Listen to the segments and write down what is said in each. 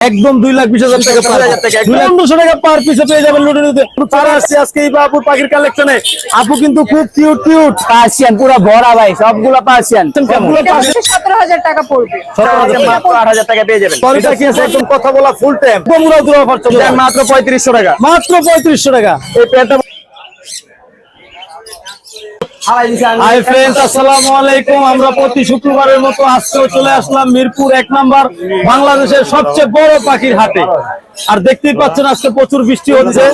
একদম দুই লাখ বিশ হাজার টাকা পার 20,000 টাকা, একদম। দুই লাখ দুশো টাকা পার পিসে পেয়ে যাবেন লুটিনুতে তারা আসছে আজকে এই বাবুর পাখির কালেকশনে আপু কিন্তু খুব কিউট কিউট পার্সিয়ান পুরো ভরা ভাই সবগুলো পার্সিয়ান সতেরো হাজার টাকা পড়বে। আট হাজার টাকা পেয়ে যাবেন। সরিটা কি আছে? একদম কথা বলা ফুল টাইম মাত্র পঁয়ত্রিশশো টাকা। মাত্র পঁয়ত্রিশশো টাকা। এই প্যান্টটা হাই ফ্রেন্ডস আসসালামু আলাইকুম। আমরা প্রতি শুক্রবারের মতো আজকেও চলে আসলাম মিরপুর এক নাম্বার বাংলাদেশের সবচেয়ে বড় পাখির হাটে। আর দেখতেই পাচ্ছেন আজকে প্রচুর বৃষ্টি হচ্ছে।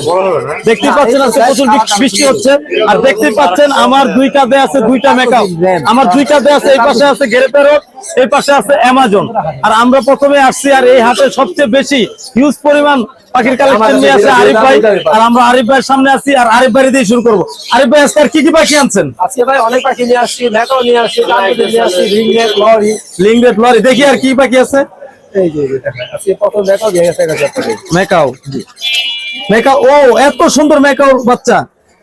দেখতেই পাচ্ছেন আজকে প্রচুর বৃষ্টি হচ্ছে। আর দেখতেই পাচ্ছেন আমার দুই কাঁধে আছে দুইটা মেকআপ আমার দুই কাঁধে আছে এই পাশে আছে গেরে প্যারট এই পাশে আছে অ্যামাজন আর আমরা প্রথমে আসছি আর এই হাটে সবচেয়ে বেশি হিউজ পরিমাণ পাখির কালেকশন নিয়ে আছে আরিফ ভাই। আর আমরা আরিফ ভাইয়ের সামনে আছি আর আরিফ ভাই দিয়ে শুরু করব। আরিফ ভাই আজকে আর কি কি পাখি আনছেন? আজকে ভাই অনেক পাখি নিয়ে আসছি ম্যাকাও নিয়ে আসছি নিয়ে আসছি রিংনেট লরি। লিঙ্গেট লরি দেখি আর কি পাখি আছে। এই যে আজকে প্রথম ম্যাকাও দিয়ে গেছে মেকাও মেকাও ও এত সুন্দর মেকাও বাচ্চা।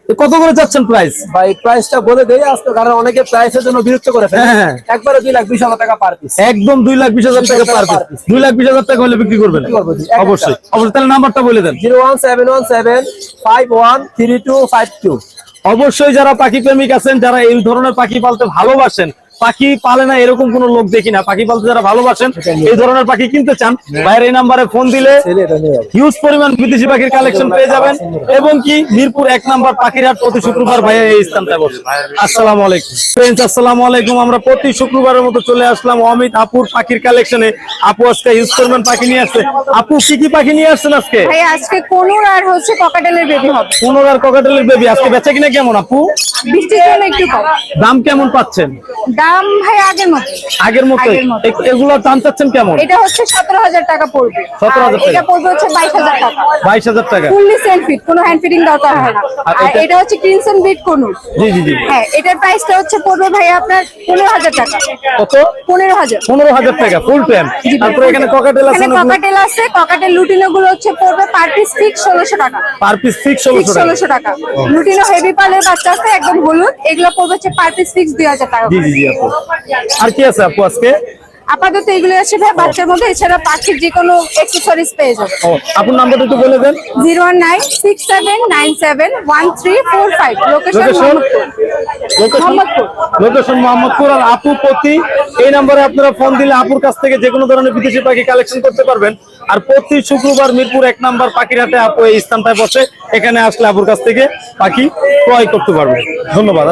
কত করে যাচ্ছেন প্রাইস ভাই প্রাইসটা বলে দেই আজকে কারণ অনেকে প্রাইসের জন্য বিরক্ত করে ফেলে। হ্যাঁ, হ্যাঁ। একবারে দুই লাখ বিশ হাজার টাকা পার পিস একদম দুই লাখ বিশ হাজার টাকা পার পিস দুই লাখ বিশ হাজার টাকা হলে বিক্রি করবেন। অবশ্যই। অবশ্যই তাহলে নাম্বারটা বলে দেন। Zero one seven one seven five one three two five two. অবশ্যই যারা পাখি প্রেমিক আছেন যারা এই ধরনের পাখি পালতে ভালোবাসেন পাখি পালে না এরকম কোন লোক দেখি না। পাখি পালতে যারা ভালোবাসেন এই ধরনের পাখি কিনতে চান বাইরে এই নাম্বারে ফোন দিলে হিউজ পরিমাণ বিদেশি পাখির কালেকশন পেয়ে যাবেন। এবং কি মিরপুর এক নাম্বার পাখির হাট প্রতি শুক্রবার ভাইয়া এই স্থানটায় বসে। আসসালামু আলাইকুম। ফ্রেন্ডস আসসালামু আলাইকুম। আমরা প্রতি শুক্রবারের মতো চলে আসলাম অমিত আপুর পাখির কালেকশনে আপু আজকে হিউজ পরিমাণ পাখি নিয়ে আসছে। আপু কি কি পাখি নিয়ে আসছেন আজকে? ভাই আজকে কোনুর আর হচ্ছে ককাটেলের বেবি হবে। পুনরার ককাটেলের বেবি আজকে বেচা কিনা কেমন আপু? বৃষ্টির জন্য একটু কম। দাম কেমন পাচ্ছেন? দাম ভাই আগের মতো আগের মতো এগুলোর দাম চাচ্ছেন কেমন? এটা হচ্ছে সতেরো হাজার টাকা পড়বে। 17,000 আর টাকা। এটা পড়বে হচ্ছে বাইশ হাজার টাকা। বাইশ হাজার টাকা। ফুললি সেল ফিট কোনো হ্যান্ড ফিটিং দরকার হয় না। আর এটা- হচ্ছে ক্রিমসন বিট কোনুর জি জি জি। হ্যাঁ এটার প্রাইসটা হচ্ছে পড়বে ভাই আপনার পনেরো হাজার টাকা। কত? পনেরো হাজার। পনেরো হাজার টাকা ফুল টাইম তারপরে এখানে ককাটেল আছে ককাটেল আছে ককাটেল লুটিনো গুলো হচ্ছে পড়বে পার পিস ফিক্স ষোলোশো টাকা। পার পিস ফিক্স ষোলোশো টাকা। ষোলোশো টাকা। লুটিনো হেভি পালের বাচ্চা আছে একদম হলুদ। এগুলো পড়বে হচ্ছে পার পিস ফিক্স দুই হাজার টাকা জি জি জি আপু। আর কি আছে আপু আজকে? আপাতত এগুলো আছে ভাই বাচ্চার মধ্যে এছাড়া পাখির যে কোনো অ্যাক্সেসরিজ পেয়ে যাবে ও আপুর নাম্বারটা একটু বলে দেন। লোকেশন মোহাম্মদপুর। লোকেশন মোহাম্মদপুর। আর আপু প্রতি এই নম্বরে আপনারা ফোন দিলে আপুর কাছ থেকে যে কোনো ধরনের বিদেশি পাখি কালেকশন করতে পারবেন। আর প্রতি শুক্রবার মিরপুর এক নাম্বার পাখির হাটে আপু এই স্থানটায় বসে এখানে আসলে আপুর কাছ থেকে পাখি ক্রয় করতে পারবেন। ধন্যবাদ।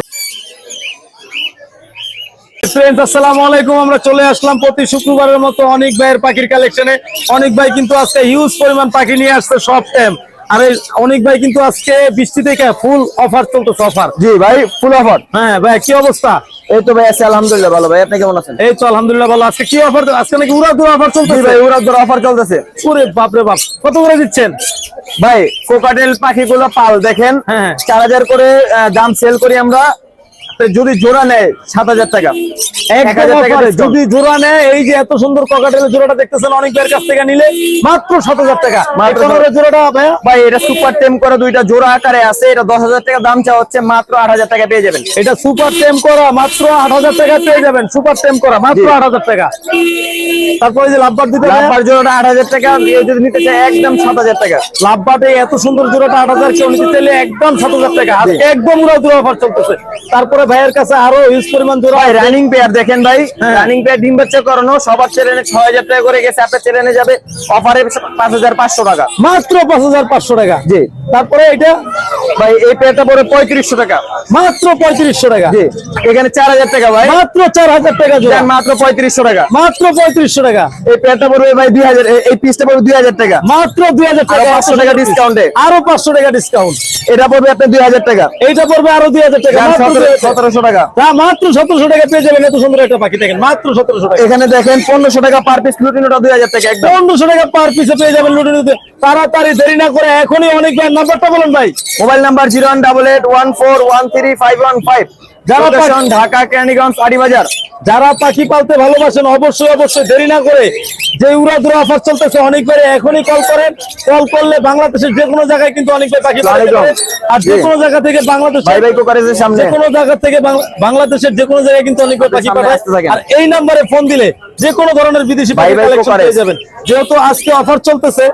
ফ্রেন্ডস আসসালামু আলাইকুম। আমরা চলে আসলাম প্রতি শুক্রবারের মতো অনেক ভাইয়ের পাখির কালেকশনে অনেক ভাই কিন্তু আজকে হিউজ পরিমাণ পাখি নিয়ে আসছে সব টাইম আর অনেক ভাই কিন্তু আজকে বৃষ্টি থেকে ফুল অফার চলতেছে অফার জি ভাই ফুল অফার হ্যাঁ ভাই কি অবস্থা? এই তো ভাই আছে আলহামদুলিল্লাহ ভালো ভাই আপনি কেমন আছেন? এই তো আলহামদুলিল্লাহ ভালো। আজকে কি অফার আজকে নাকি উড়া দুরা অফার চলতেছে ভাই অফার চলতেছে। ওরে বাপ রে বাপ কত করে দিচ্ছেন? ভাই কোকাটেল পাখিগুলো পাল দেখেন। হ্যাঁ। চার হাজার করে দাম সেল করি আমরা যদি জোড়া নেয় সাত হাজার টাকা। এক হাজার টাকা offer এ। discount। যদি জোড়া নেয় এই যে এত সুন্দর ককাটেলের জোড়াটা দেখতেছেন অনেক ভাইয়ের কাছ থেকে নিলে মাত্র সাত হাজার টাকা। মাত্র এই পনেরো জোড়াটা ভাই এটা সুপার টেম করা দুইটা জোড়া আকারে আছে এটা দশ হাজার টাকা দাম চা হচ্ছে মাত্র আট হাজার টাকা পেয়ে যাবেন। এটা সুপার টেম করা মাত্র আট হাজার টাকা পেয়ে যাবেন। সুপার টেম করা মাত্র আট হাজার টাকা। তারপরে যে লাভবার দিতে লাভবার জোড়াটা আট হাজার টাকা যদি নিতে চায় একদম সাত হাজার টাকা। লাভবাটে এত সুন্দর জোড়াটা আট হাজার কেউ নিতে চাইলে একদম সাত হাজার টাকা। একদম উড়া দুরা অফার চলতেছে। তারপরে ভাইয়ের কাছে আরও ইউজ পরিমাণ দূর ভাই রানিং পেয়ার দেখেন ভাই। হ্যাঁ। রানিং পেয়ার ডিম বাচ্চা করানো সবার চ্যানেলে ছয় হাজার টাকা করে গেছে আপনার চ্যানেলে যাবে অফারে পাঁচ হাজার পাঁচশো টাকা। মাত্র পাঁচ হাজার পাঁচশো টাকা। জি। তারপরে এটা ভাই এই পেয়ারটা পড়ে পঁয়ত্রিশশো টাকা। মাত্র পঁয়ত্রিশশো টাকা। জি এখানে চার হাজার টাকা ভাই। মাত্র চার হাজার টাকা জোড়া। মাত্র পঁয়ত্রিশশো টাকা। মাত্র পঁয়ত্রিশশো টাকা। এই পেয়ারটা পড়বে ভাই দুই হাজার এই- পিসটা পড়বে দুই হাজার টাকা। মাত্র দুই হাজার টাকা। 500 টাকা এ। আরও পাঁচশো টাকা ডিসকাউন্ট এটা পড়বে আপনার দুই হাজার টাকা। এইটা পড়বে আরও দুই হাজার টাকা। মাত্র 2000 টাকা। সতেরোশো টাকা। মাত্র সতেরোশো টাকা পেয়ে যাবেন এত সুন্দর একটা পাখি। দেখেন মাত্র সতেরোশো টাকা। এখানে দেখেন পনেরোশো টাকা পার পিস লুটিনোটা দুই হাজার টাকা একদম। পনেরোশো টাকা পার পিসে পেয়ে যাবেন লুটিনুতে। তাড়াতাড়ি দেরি না করে এখনই অনেক ভাই নাম্বারটা বলুন ভাই। Mobile number zero one double eight one four one three five one five যারা ঢাকা কেরানীগঞ্জ বাজার যারা পাখি পালতে ভালোবাসেন অবশ্যই অবশ্যই দেরি না করে যে উড়াধুরা অফার চলতেছে অনেকবারে এখনই কল করেন। কল করলে বাংলাদেশের যে কোনো জায়গায় কিন্তু অনেক ভাই পাখি আর যে কোনো জায়গা থেকে বাংলাদেশ যে কোনো জায়গা থেকে বাংলাদেশের যে কোনো জায়গায় কিন্তু অনেক পাখি পাঠায়। আর এই নাম্বারে ফোন দিলে যে কোনো ধরনের বিদেশি পাখি কালেকশন পেয়ে যাবেন। যেহেতু আজকে অফার চলতেছে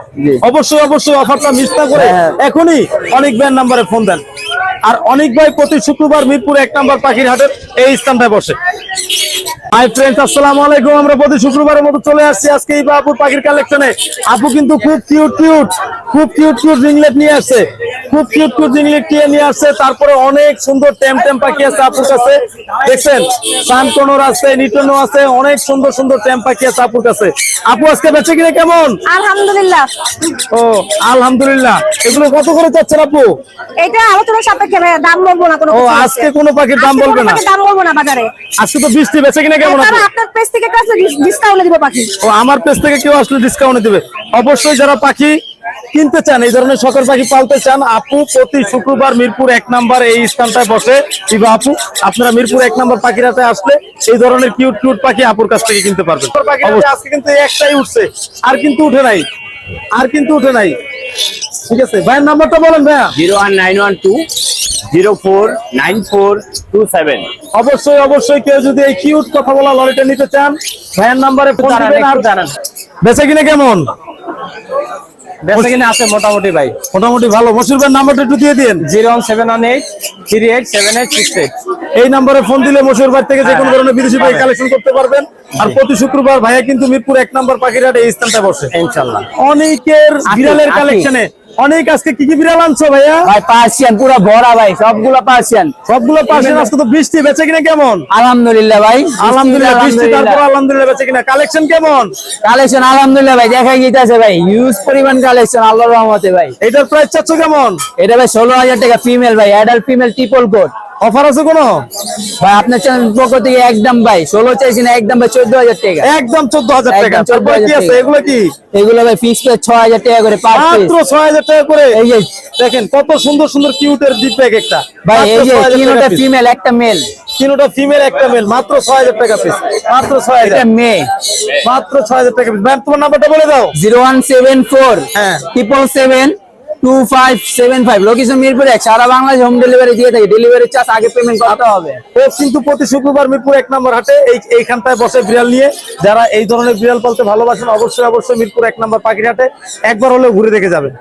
অবশ্যই অবশ্যই অফারটা মিস না করে হ্যাঁ। এখনই অনেক ভাইয়ের নাম্বারে ফোন দেন। আর অনেক ভাই প্রতি শুক্রবার মিরপুর এক নম্বর পাখির হাটের এই স্থানটায় বসে। হাই ফ্রেন্ডস আসসালামু আলাইকুম। আমরা প্রতি শুক্রবারের মতো চলে আসছি আজকে এই আপুর পাখির কালেকশনে আপু কিন্তু খুব কিউট কিউট খুব কিউট কিউট রিংলেট নিয়ে আসছে। খুব কিউট কিউট রিংলেট নিয়ে নিয়ে আসছে। তারপরে অনেক সুন্দর টেম টেম পাখি আছে আপুর কাছে। দেখছেন সানকোনর আছে নিটনো আছে অনেক সুন্দর সুন্দর টেম পাখি আছে আপুর কাছে। আপু আজকে বেঁচে কিনে কেমন? আলহামদুলিল্লাহ। ও আলহামদুলিল্লাহ। এগুলো কত করে চাচ্ছেন আপু? এটা আলোচনার সাপেক্ষে দাম বলব না কোনো ও আজকে কোনো পাখির দাম বলবে না? দাম বলব না বাজারে। আজকে তো বৃষ্টি বেঁচে কিনে কেমন তারা আপনার পেজ থেকে কাছে ডিসকাউন্টে দিব পাখি। ও আমার পেজ থেকে কেউ আসলে ডিসকাউন্ট দিবে। অবশ্যই যারা পাখি কিনতে চান এই ধরনের শখের পাখি পালতে চান আপু প্রতি শুক্রবার মিরপুর এক নাম্বার এই স্থানটায় বসে। আপু আপনারা মিরপুর এক নাম্বার পাখিরাতে আসলে এই ধরনের কিউট কিউট পাখি আপুর কাছ থেকে কিনতে পারবেন। আজকে কিন্তু একটাই উঠছে। আর কিন্তু উঠে নাই। আর কিন্তু উঠে নাই। ঠিক আছে ভাইয়ের নাম্বারটা বলেন ভাইয়া। Zero one nine one two zero four nine four two seven. অবশ্যই অবশ্যই কেউ যদি এই কিউট কথা বলা লরিটা নিতে চান ভাইয়ের নাম্বারে ফোন দিবেন আর দাঁড়ান। বেচে কিনে কেমন? বেচা কিনে আছে মোটামুটি ভাই। মোটামুটি ভালো। মসুর ভাইয়ের নাম্বারটা একটু দিয়ে দিন zero one seven one eight three eight seven eight six eight. এই নম্বরে ফোন দিলে মশুর ভাই থেকে যে হ্যাঁ, কোনো ধরনের বিদেশি পাখি কালেকশন করতে পারবেন। আর প্রতি শুক্রবার ভাইয়া কিন্তু মিরপুর এক নম্বর পাখিরহাট এই স্থানটা বসে। ইনশাল্লাহ। অনেকের বিড়ালের কালেকশনে অনেক আজকে কি কি বিড়াল আনছো ভাইয়া? ভাই পার্সিয়ান পুরো ভরা ভাই সবগুলো পার্সিয়ান। সবগুলো পাশে আজকে তো বৃষ্টি বেচে কিনা কেমন? আলহামদুলিল্লাহ ভাই আলহামদুলিল্লাহ বৃষ্টি তারপর আলহামদুলিল্লাহ বেচে কিনা। কালেকশন কেমন? কালেকশন আলহামদুলিল্লাহ ভাই দেখাই গিয়েছে ভাই ইউজ পরিমাণ কালেকশন আল্লাহর রহমতে ভাই। এটার প্রাইস চাচ্ছ কেমন? এটা ভাই ষোলো হাজার টাকা ফিমেল ভাই adult female triple coat offer আছে কোনো? ভাই আপনার চ্যানেল পক্ষ থেকে একদম ভাই ষোলো চাইছি না একদম ভাই চোদ্দ হাজার টাকা। একদম চোদ্দ হাজার টাকা। 14,000 আছে। এগুলো কি? এগুলো ভাই ফিক্স প্রাইস ছয় হাজার টাকা করে মাত্র ছয় হাজার টাকা করে? এই যে দেখেন কত সুন্দর সুন্দর কিউটের ডিপ প্যাক একটা। ভাই এই যে তিনটা ফিমেল একটা মেল তিনটা ফিমেল একটা মেল মাত্র ছয় হাজার টাকা পিস মাত্র ছয় হাজার। মেয়ে। মাত্র ছয় হাজার টাকা পিস ম্যাম তোমার নাম্বারটা বলে দাও। জিরো ওয়ান সেভেন ফোর হ্যাঁ। Triple seven two five seven five location Mirpur এক। সারা বাংলাদেশ হোম ডেলিভারি দিয়ে থাকি। ডেলিভারি চার্জ আগে পেমেন্ট করতে হবে। কিন্তু প্রতি শুক্রবার মিরপুর এক নম্বর হাটে এই এইখানটায় বসে বিড়াল নিয়ে যারা এই ধরনের বিড়াল পালতে ভালোবাসেন, অবশ্যই অবশ্যই মিরপুর এক নম্বর পাখির হাটে একবার হলেও ঘুরে দেখে যাবেন।